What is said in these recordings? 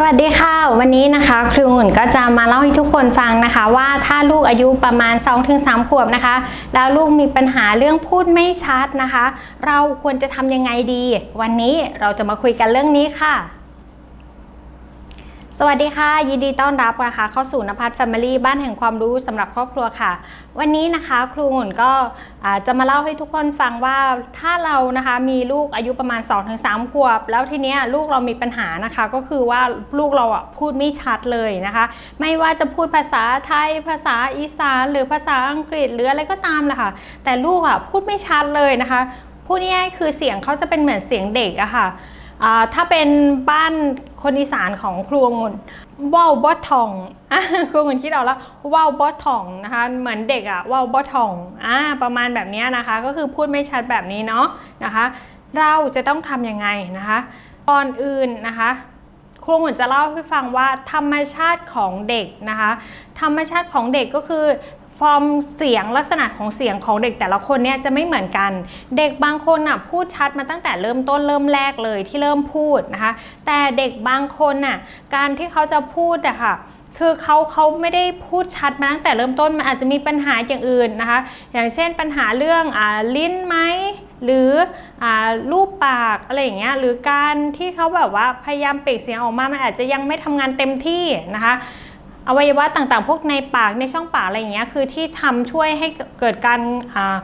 สวัสดีค่ะ วันนี้นะคะครูหุ่นก็จะมาเล่าให้ทุกคนฟังนะคะ ว่าถ้าลูกอายุประมาณ 2-3 ขวบนะคะ แล้วลูกมีปัญหาเรื่องพูดไม่ชัดนะคะ เราควรจะทำยังไงดี วันนี้เราจะมาคุยกันเรื่องนี้ค่ะ สวัสดีค่ะ ยินดีต้อนรับนะคะเข้าสู่นภัสแฟมิลี่บ้านแห่งความรู้สำหรับครอบครัวค่ะ วันนี้นะคะครูหุ่นก็จะมาเล่าให้ทุกคนฟังว่าถ้าเรานะคะมีลูกอายุประมาณ 2-3 ขวบ แล้วทีเนี้ยลูกเรามีปัญหานะคะ ก็คือว่าลูกเราอะพูดไม่ชัดเลยนะคะ ไม่ว่าจะพูดภาษาไทยภาษาอีสาน หรือภาษาอังกฤษหรืออะไรก็ตามแหละค่ะแต่ลูกอะพูดไม่ชัดเลยนะคะพูดง่ายๆคือเสียงเขาจะเป็นเหมือนเสียงเด็กอะค่ะอ่า ถ้าเป็นบ้านคนอีสานของครูองุ่นว่าวบอทองครูองุ่นคิดเอาแล้วว่าวบอทองนะคะเหมือนเด็กอะว่าวบอทองอ่าประมาณแบบนี้นะคะ ก็คือพูดไม่ชัดแบบนี้เนาะนะคะ เราจะต้องทำยังไงนะคะก่อนอื่นนะคะครูองุ่นจะเล่าให้ฟังว่าธรรมชาติของเด็กนะคะ ธรรมชาติของเด็กก็คือ ฟอร์มเสียงลักษณะของเสียงของเด็กแต่ละคนเนี่ยจะไม่เหมือนกัน เด็กบางคนอะพูดชัดมาตั้งแต่เริ่มต้นเริ่มแรกเลยที่เริ่มพูดนะคะ แต่เด็กบางคนน่ะการที่เขาจะพูดอะค่ะคือเขาเขาไม่ได้พูดชัดมาตั้งแต่เริ่มต้นมันอาจจะมีปัญหาอย่างอื่นนะคะ อย่างเช่นปัญหาเรื่องอลิ้นไหมหรืออรูปปากอะไรอย่างเงี้ยหรือการที่เขาแบบว่าพยายามเปล่งเสียงออกมามันอาจจะยังไม่ทำงานเต็มที่นะคะ อวัยวะต่างๆ พวกในปากในช่องปากอะไรอย่างเงี้ยคือที่ทำช่วยให้เกิดการอ่า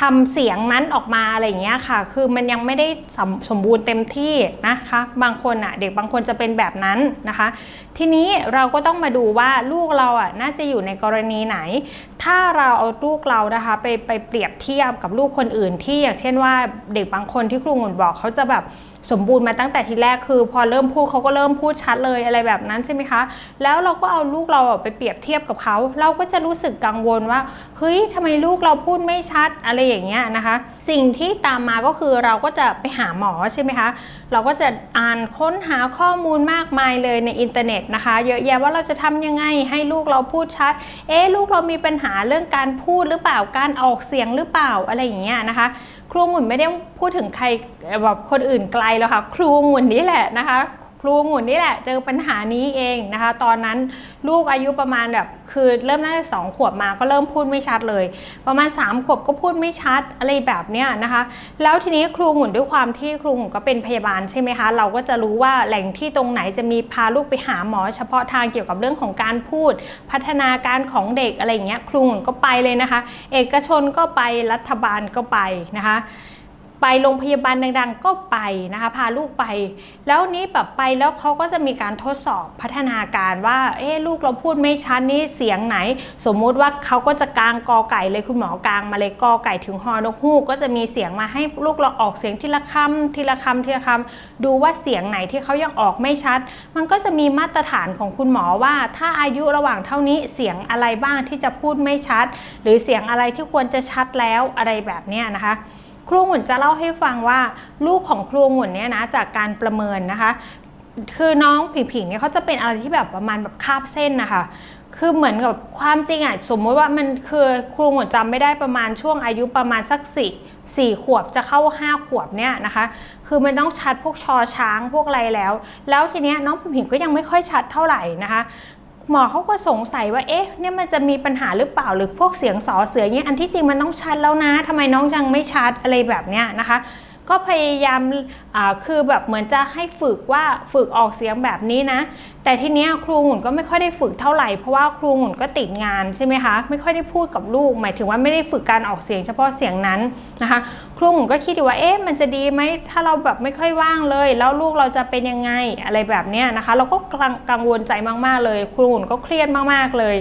ทำเสียงนั้นออกมาอะไรอย่างเงี้ยค่ะ คือมันยังไม่ได้สมสมบูรณ์เต็มที่นะคะ บางคนอะเด็กบางคนจะเป็นแบบนั้นนะคะ ทีนี้เราก็ต้องมาดูว่าลูกเราอะน่าจะอยู่ในกรณีไหน ถ้าเราเอาลูกเรานะคะ ไปไปเปรียบเทียบกับลูกคนอื่นที่อย่างเช่นว่าเด็กบางคนที่ครูงุ่นบอกเขาจะแบบ สมบูรณ์มาตั้งแต่ทีแรกคือ พอเริ่มพูดเขาก็เริ่มพูดชัดเลยอะไรแบบนั้นใช่ไหมคะ แล้วเราก็เอาลูกเราไปเปรียบเทียบกับเขา เราก็จะรู้สึกกังวลว่าเฮ้ยทำไมลูกเราพูดไม่ชัดอะไรอย่างเงี้ยนะคะ สิ่งที่ตามมาก็คือเราก็จะไปหาหมอใช่ไหมคะ เราก็จะอ่านค้นหาข้อมูลมากมายเลยในอินเทอร์เน็ตนะคะ เยอะแยะว่าเราจะทำยังไงให้ลูกเราพูดชัด เอ๊ลูกเรามีปัญหาเรื่องการพูดหรือเปล่าการออกเสียงหรือเปล่าอะไรอย่างเงี้ยนะคะ ครูองุ่นไม่ได้พูดถึงใครแบบคนอื่นไกลแล้วค่ะ ครูองุ่นนี่แหละนะคะ ครูองุ่นนี่แหละเจอปัญหานี้เองนะคะ ตอนนั้นลูกอายุประมาณแบบคือเริ่มน่าจะสองขวบมาก็เริ่มพูดไม่ชัดเลย ประมาณ3ขวบก็พูดไม่ชัดอะไรแบบเนี้ยนะคะ แล้วทีนี้ครูองุ่นด้วยความที่ครูองุ่นก็เป็นพยาบาลใช่ไหมคะ เราก็จะรู้ว่าแหล่งที่ตรงไหนจะมีพาลูกไปหาหมอ เฉพาะทางเกี่ยวกับเรื่องของการพูด พัฒนาการของเด็กอะไรอย่างเงี้ยครูองุ่นก็ไปเลยนะคะ เอกชนก็ไปรัฐบาลก็ไปนะคะ ไปโรงพยาบาลดังๆ ก็ไปนะคะพาลูกไป แล้วนี้แบบไปแล้วเขาก็จะมีการทดสอบพัฒนาการว่าเอ๊ลูกเราพูดไม่ชัดนี่เสียงไหน สมมุติว่าเขาก็จะกลางกอไก่เลยคุณหมอกางมาเลยกอไก่ถึงฮอนกฮูกก็จะมีเสียงมาให้ลูกเราออกเสียงทีละคำทีละคำทีละคำดูว่าเสียงไหนที่เขายังออกไม่ชัด มันก็จะมีมาตรฐานของคุณหมอว่า ถ้าอายุระหว่างเท่านี้เสียงอะไรบ้างที่จะพูดไม่ชัด หรือเสียงอะไรที่ควรจะชัดแล้วอะไรแบบนี้นะคะ ครูหมุนจะเล่าให้ฟังว่าลูกของครูหมุนเนี่ยนะจากการประเมินนะคะ คือน้องผิงๆเนี่ยเขาจะเป็นอะไรที่แบบประมาณแบบคาบเส้นนะคะคือเหมือนกับความจริงอะสมมติว่ามันคือครูหมุนจำไม่ได้ประมาณช่วงอายุประมาณสักสี่สี่ขวบจะเข้าห้าขวบเนี่ยนะคะ คือมันต้องชัดพวกชอช้างพวกอะไรแล้ว แล้วทีเนี้ยน้องผิงๆก็ยังไม่ค่อยชัดเท่าไหร่นะคะ หมอเขาก็สงสัยว่าเอ๊ะเนี่ยมันจะมีปัญหาหรือเปล่าหรือพวกเสียงสอเสือเนี่ยอันที่จริงมันต้องชัดแล้วนะทำไมน้องยังไม่ชัดอะไรแบบเนี้ยนะคะ ก็พยายามคือแบบเหมือนจะให้ฝึกว่าฝึกออกเสียงแบบนี้นะ แต่ทีเนี้ยครูหุ่นก็ไม่ค่อยได้ฝึกเท่าไหร่เพราะว่าครูหุ่นก็ติดงานใช่ไหมคะไม่ค่อยได้พูดกับลูก หมายถึงว่าไม่ได้ฝึกการออกเสียงเฉพาะเสียงนั้นนะคะ ครูหุ่นก็คิดอยู่ว่าเอ๊ะมันจะดีไหมถ้าเราแบบไม่ค่อยว่างเลย แล้วลูกเราจะเป็นยังไงอะไรแบบเนี้ยนะคะ เราก็กังกังวลใจมากๆเลย ครูหุ่นก็เครียดมากๆเลย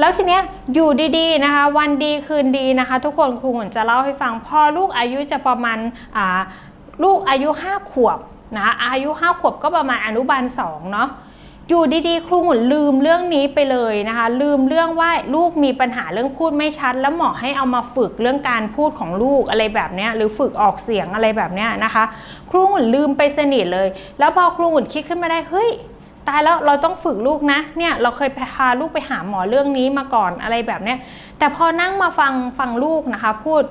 แล้วทีเนี้ยอยู่ดีๆนะคะ วันดีคืนดีนะคะ ทุกคนครูหุ่นจะเล่าให้ฟังพอลูกอายุจะประมาณอ่าลูกอายุ 5 ขวบนะคะอายุ 5 ขวบก็ประมาณอนุบาล2เนาะอยู่ดีๆ ครูหุ่นลืมเรื่องนี้ไปเลยนะคะ ลืมเรื่องว่าลูกมีปัญหาเรื่องพูดไม่ชัด แล้วหมอให้เอามาฝึกเรื่องการพูดของลูกอะไรแบบนี้หรือฝึกออกเสียงอะไรแบบนี้นะคะ ครูหุ่นลืมไปสนิทเลย แล้วพอครูหุ่นคิดขึ้นมาได้เฮ้ย ตายแล้วเราต้องฝึกลูกนะเนี่ยเราเคยพาลูกไปหาหมอเรื่องนี้มาก่อนอะไรแบบเนี้ยแต่พอนั่งมาฟังฟังลูกนะคะพูด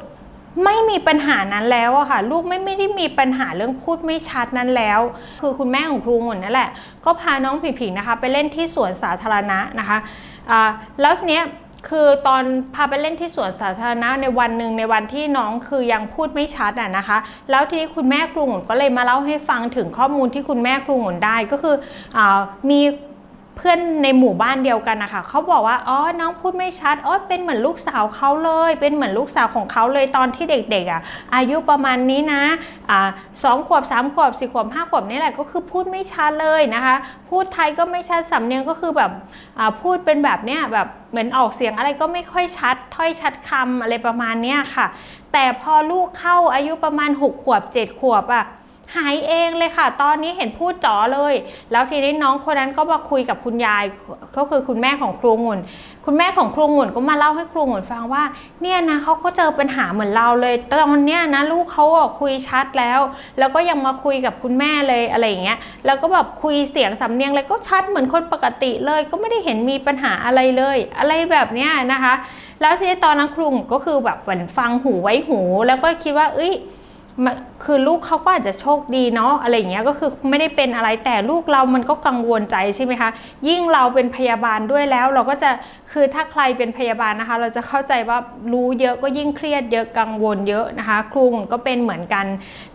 ไม่มีปัญหานั้นแล้วอะค่ะ ลูกไม่ไม่ได้มีปัญหาเรื่องพูดไม่ชัดนั้นแล้ว คือคุณแม่ของครูหมุนนั่นแหละ ก็พาน้องผิงผิงนะคะ ไปเล่นที่สวนสาธารณะนะคะะแล้วทีเนี้ย คือตอนพาไปเล่นที่สวนสาธารณะในวันหนึ่งในวันที่น้องคือยังพูดไม่ชัดอะนะคะ แล้วทีนี้คุณแม่ครูหมุนก็เลยมาเล่าให้ฟังถึงข้อมูลที่คุณแม่ครูหมุนได้ก็คืออมี เพื่อนในหมู่บ้านเดียวกันนะคะเขาบอกว่าอ๋อน้องพูดไม่ชัดอ๋อเป็นเหมือนลูกสาวเขาเลย เป็นเหมือนลูกสาวของเขาเลยตอนที่เด็กๆอะอายุประมาณนี้นะอ่าสองขวบสามขวบสี่ขวบห้าขวบนี่แหละก็คือพูดไม่ชัดเลยนะคะ พูดไทยก็ไม่ชัดสำเนียงก็คือแบบอ่าพูดเป็นแบบเนี้ยแบบเหมือนออกเสียงอะไรก็ไม่ค่อยชัดถ้อยชัดคำอะไรประมาณเนี้ยค่ะ แต่พอลูกเข้าอายุประมาณ 6 ขวบ 7 ขวบอะ หายเองเลยค่ะ ตอนนี้เห็นพูดจ๋อเลย แล้วทีนี้น้องคนนั้นก็มาคุยกับคุณยายก็คือคุณแม่ของครูงุ่น คุณแม่ของครูงุ่นก็มาเล่าให้ครูงุ่นฟังว่า เนี่ยนะเขาก็เจอปัญหาเหมือนเราเลย ตอนเนี้ยนะลูกเขาคุยชัดแล้ว แล้วก็ยังมาคุยกับคุณแม่เลยอะไรอย่างเงี้ย แล้วก็แบบคุยเสียงสำเนียงอะไรก็ชัดเหมือนคนปกติเลย ก็ไม่ได้เห็นมีปัญหาอะไรเลย อะไรแบบเนี้ยนะคะ แล้วทีนี้ตอนนั้นครูก็คือแบบเหมือนฟังหูไว้หู แล้วก็คิดว่า เอ้ย คือลูกเขาก็อาจจะโชคดีเนาะอะไรอย่างเงี้ยก็คือไม่ได้เป็นอะไรแต่ลูกเรามันก็กังวลใจใช่ไหมคะยิ่งเราเป็นพยาบาลด้วยแล้ว เราก็จะคือถ้าใครเป็นพยาบาลนะคะ เราจะเข้าใจว่ารู้เยอะก็ยิ่งเครียดเยอะกังวลเยอะนะคะ ครูก็เป็นเหมือนกัน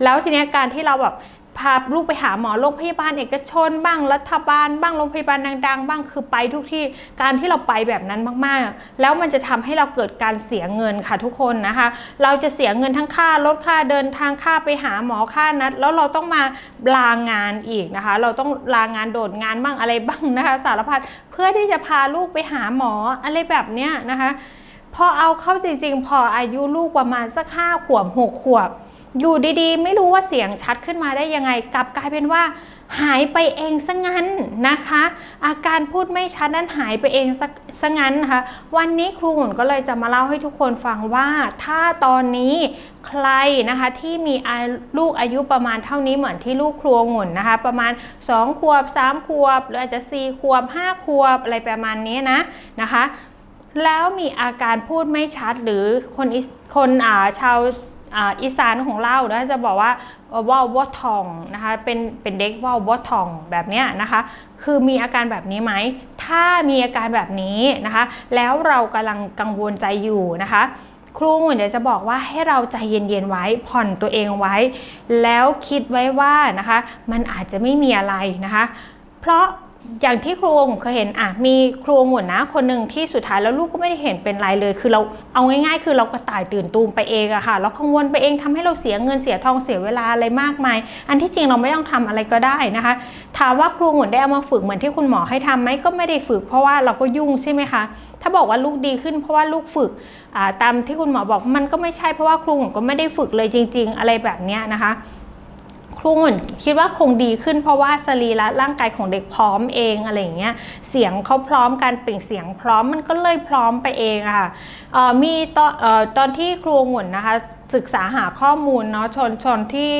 แล้วทีเนี้ยการที่เราแบบ พาลูกไปหาหมอโรงพยาบาลเอกชน บ้างรัฐบาล บ้างโรงพยาบาลดัง ๆ บ้างคือไปทุกที่การที่เราไปแบบนั้นมากๆ แล้วมันจะทำให้เราเกิดการเสียเงินค่ะทุกคนนะคะ เราจะเสียเงินทั้งค่ารถค่าเดินทางค่าไปหาหมอค่านัด แล้วเราต้องมาลางานอีกนะคะ เราต้องลางานโดดงานบ้างอะไรบ้างนะคะสารพัดเพื่อที่จะพาลูกไปหาหมออะไรแบบเนี้ยนะคะ พอเอาเข้าจริงๆ พออายุลูกประมาณสักห้าขวบหกขวบ อยู่ดีๆ ไม่รู้ว่าเสียงชัดขึ้นมาได้ยังไง กลับกลายเป็นว่าหายไปเองซะงั้นนะคะ อาการพูดไม่ชัดนั้นหายไปเองซะงั้นนะคะ วันนี้ครูหุ่นก็เลยจะมาเล่าให้ทุกคนฟังว่า ถ้าตอนนี้ใครนะคะที่มีลูกอายุประมาณเท่านี้เหมือนที่ลูกครัวหุ่นนะคะ ประมาณ 2 ขวบ 3 ขวบ หรืออาจจะ 4 ขวบ 5 ขวบ อะไรประมาณนี้นะนะคะ แล้วมีอาการพูดไม่ชัดหรือคนอิสคนอ่าชาว อีสานของเรานะจะบอกว่าว่าวทองนะคะเป็นเป็นเด็กว่าววทองแบบนี้นะคะ คือมีอาการแบบนี้ไหม ถ้ามีอาการแบบนี้นะคะ แล้วเรากำลังกังวลใจอยู่นะคะครูเดี๋ยวจะบอกว่าให้เราใจเย็นๆไว้ผ่อนตัวเองไว้ แล้วคิดไว้ว่านะคะ มันอาจจะไม่มีอะไรนะคะ เพราะ อย่างที่ครูผมเคยเห็นอะมีครูหมุนนะคนหนึ่งที่สุดท้ายแล้วลูกก็ไม่ได้เห็นเป็นไรเลย คือเราเอาง่ายๆ คือเราก็ตายตื่นตูมไปเองอะค่ะเรากังวลไปเองทำให้เราเสียเงินเสียทองเสียเวลาอะไรมากมาย อันที่จริงเราไม่ต้องทำอะไรก็ได้นะคะ ถามว่าครูหมุนได้เอามาฝึกเหมือนที่คุณหมอให้ทำไหมก็ไม่ได้ฝึก เพราะว่าเราก็ยุ่งใช่ไหมคะถ้าบอกว่าลูกดีขึ้นเพราะว่าลูกฝึกตามที่คุณหมอบอกมันก็ไม่ใช่เพราะว่าครูหมุนก็ไม่ได้ฝึกเลยจริง ๆ อะไรแบบเนี้ยนะคะ รูเหมือนคิดว่าคงดีขึ้นเพราะว่าสรีระร่างกายของเด็กพร้อมเองอะไรอย่างเงี้ยเสียงเขาพร้อมการเปล่งเสียงพร้อมมันก็เลยพร้อมไปเองอะค่ะมีตอนตอนที่ครูหมุนนะคะศึกษาหาข้อมูลเนาะชนชนที่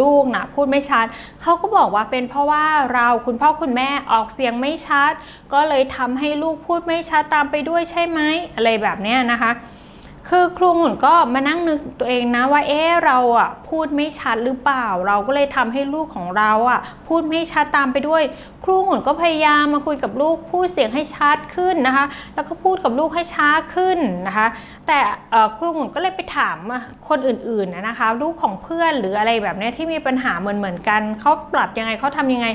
ลูกนะพูดไม่ชัดเขาก็บอกว่าเป็นเพราะว่าเราคุณพ่อคุณแม่ออกเสียงไม่ชัด ก็เลยทำให้ลูกพูดไม่ชัดตามไปด้วยใช่ไหมอะไรแบบเนี้ยนะคะ คือครูหมุนก็มานั่งนึกตัวเองนะว่าเอ๊เราอะพูดไม่ชัดหรือเปล่า เราก็เลยทำให้ลูกของเราอะพูดไม่ชัดตามไปด้วย ครูหมุนก็พยายามมาคุยกับลูกพูดเสียงให้ชัดขึ้นนะคะ แล้วก็พูดกับลูกให้ช้าขึ้นนะคะ แต่ครูหมุนก็เลยไปถามคนอื่นๆนะคะ ลูกของเพื่อนหรืออะไรแบบนี้ที่มีปัญหาเหมือนเหมือนกันเขาปรับยังไงเขาทำยังไง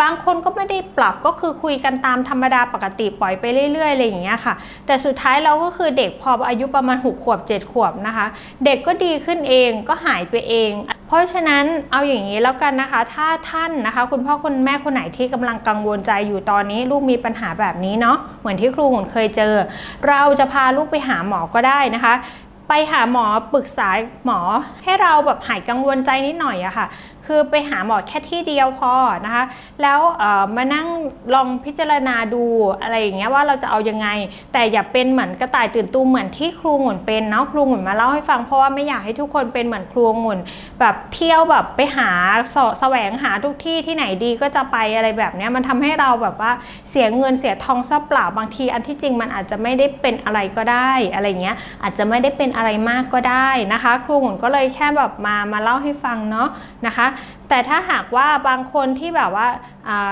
บางคนก็ไม่ได้ปรับก็คือคุยกันตามธรรมดาปกติปล่อยไปเรื่อยๆอะไรอย่างเงี้ยค่ะ แต่สุดท้ายเราก็คือเด็กพออายุประมาณ6ขวบ 7 ขวบนะคะ เด็กก็ดีขึ้นเองก็หายไปเอง เพราะฉะนั้นเอาอย่างนี้แล้วกันนะคะ ถ้าท่านนะคะ คุณพ่อคุณแม่คนไหนที่กำลังกังวลใจอยู่ตอนนี้ ลูกมีปัญหาแบบนี้เนาะเหมือนที่ครูหุ่นเคยเจอ เราจะพาลูกไปหาหมอก็ได้นะคะไปหาหมอปรึกษาหมอให้เราแบบหายกังวลใจนิดหน่อยอะค่ะ คือไปหาหมอแค่ที่เดียวพอนะคะ แล้วมานั่งลองพิจารณาดูอะไรอย่างเงี้ยว่าเราจะเอายังไง แต่อย่าเป็นเหมือนกระต่ายตื่นตูมเหมือนที่ครูหงุ่นเป็นเนาะครูหงุ่นมาเล่าให้ฟังเพราะว่าไม่อยากให้ทุกคนเป็นเหมือนครูหงุ่นแบบเที่ยวแบบไปหาสแสวงหาทุกที่ที่ไหนดีก็จะไปอะไรแบบเนี้ยมันทำให้เราแบบว่าเสียเงินเสียทองซะเปล่าบางที อันที่จริงมันอาจจะไม่ได้เป็นอะไรก็ได้อะไรเงี้ยอาจจะไม่ได้เป็นอะไรมากก็ได้นะคะ ครูหงุ่นก็เลยแค่แบบมามาเล่าให้ฟังเนาะนะคะแต่ถ้าหากว่าบางคนที่แบบว่า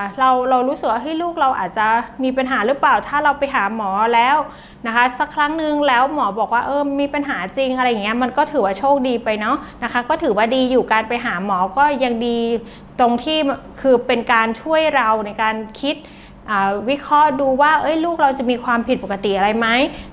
าเราเรารู้สึกว่าเฮ้ยลูกเราอาจจะมีปัญหาหรือเปล่า ถ้าเราไปหาหมอแล้วนะคะ สักครั้งหนึ่งแล้วหมอบอกว่าเออมีปัญหาจริงอะไรอย่างเงี้ยมันก็ถือว่าโชคดีไปเนาะนะคะ ก็ถือว่าดีอยู่การไปหาหมอก็ยังดีตรงที่คือเป็นการช่วยเราในการคิด วิเคราะห์ดูว่าเอ้ยลูกเราจะมีความผิดปกติอะไรไหม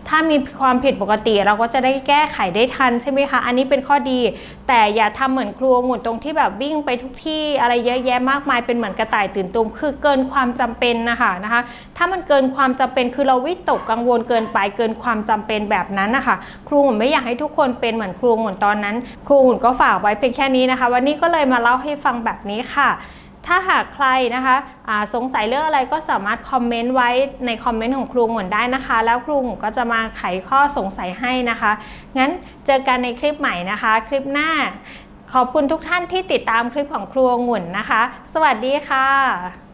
ถ้ามีความผิดปกติเราก็จะได้แก้ไขได้ทันใช่ไหมคะ อันนี้เป็นข้อดี แต่อย่าทำเหมือนครัวหมุนตรงที่แบบวิ่งไปทุกที่อะไรเยอะแยะมากมายเป็นเหมือนกระต่ายตื่นตูมคือเกินความจำเป็นนะคะนะคะ ถ้ามันเกินความจำเป็นคือเราวิตกกังวลเกินไปเกินความจำเป็นแบบนั้นนะคะครูหมุนไม่อยากให้ทุกคนเป็นเหมือนครูหมุนตอนนั้น ครูหมุนก็ฝากไว้เพียงแค่นี้นะคะ วันนี้ก็เลยมาเล่าให้ฟังแบบนี้ค่ะ ถ้าหากใครนะคะสงสัยเรื่องอะไรก็สามารถคอมเมนต์ไว้ในคอมเมนต์ของครูหมวนได้นะคะ แล้วครูหมวนก็จะมาไขข้อสงสัยให้นะคะ งั้นเจอกันในคลิปใหม่นะคะ คลิปหน้า ขอบคุณทุกท่านที่ติดตามคลิปของครูหงุ่นนะคะ สวัสดีค่ะ